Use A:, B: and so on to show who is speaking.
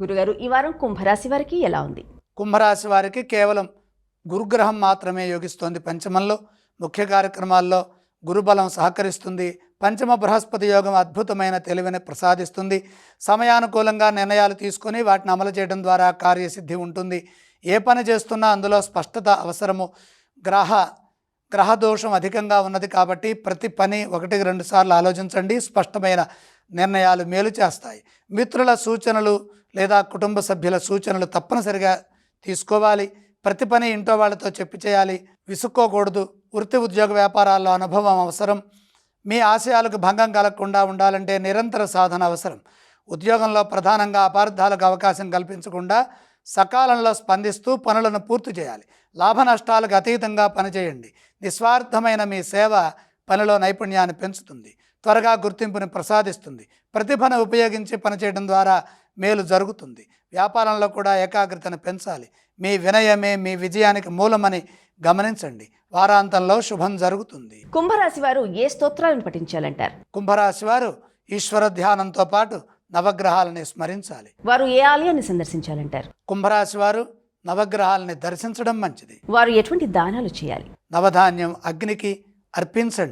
A: గురుగారు ఈ వారం కుంభరాశి వారికి ఎలా ఉంది?
B: కుంభరాశి వారికి కేవలం గురుగ్రహం మాత్రమే యోగిస్తోంది పంచమంలో. ముఖ్య కార్యక్రమాల్లో గురుబలం సహకరిస్తుంది. పంచమ బృహస్పతి యోగం అద్భుతమైన తెలివిని ప్రసాదిస్తుంది. సమయానుకూలంగా నిర్ణయాలు తీసుకొని వాటిని అమలు చేయడం ద్వారా కార్యసిద్ధి ఉంటుంది. ఏ పని చేస్తున్నా అందులో స్పష్టత అవసరము. గ్రహ గ్రహ దోషం అధికంగా ఉన్నది కాబట్టి ప్రతి పని ఒకటికి రెండు సార్లు ఆలోచించండి. స్పష్టమైన నిర్ణయాలు మేలు చేస్తాయి. మిత్రుల సూచనలు లేదా కుటుంబ సభ్యుల సూచనలు తప్పనిసరిగా తీసుకోవాలి. ప్రతి పని ఇంట్లో వాళ్ళతో చెప్పి చేయాలి. విసుక్కోకూడదు. వృత్తి ఉద్యోగ వ్యాపారాల్లో అనుభవం అవసరం. మీ ఆశయాలకు భంగం కలగకుండా ఉండాలంటే నిరంతర సాధన అవసరం. ఉద్యోగంలో ప్రధానంగా అపార్థాలకు అవకాశం కల్పించకుండా సకాలంలో స్పందిస్తూ పనులను పూర్తి చేయాలి. లాభ నష్టాలకు అతీతంగా పనిచేయండి. నిస్వార్థమైన మీ సేవ పనిలో నైపుణ్యాన్ని పెంచుతుంది. త్వరగా గుర్తింపుని ప్రసాదిస్తుంది. ప్రతిభను ఉపయోగించి పనిచేయడం ద్వారా మేలు జరుగుతుంది. వ్యాపారంలో కూడా ఏకాగ్రతను పెంచాలి. మీ వినయమే మీ విజయానికి మూలమని గమనించండి. వారాంతంలో శుభం జరుగుతుంది.
A: కుంభరాశి వారు ఏ స్తోత్రాలను పఠించాలంటారు?
B: కుంభరాశి వారు ఈశ్వర ధ్యానంతో పాటు నవగ్రహాలని స్మరించాలి.
A: వారు ఏ ఆలయాన్ని సందర్శించాలంటారు?
B: కుంభరాశి వారు నవగ్రహాలని దర్శించడం మంచిది.
A: వారు ఎటువంటి దానాలు చేయాలి?
B: నవధాన్యం అగ్నికి అర్పించండి.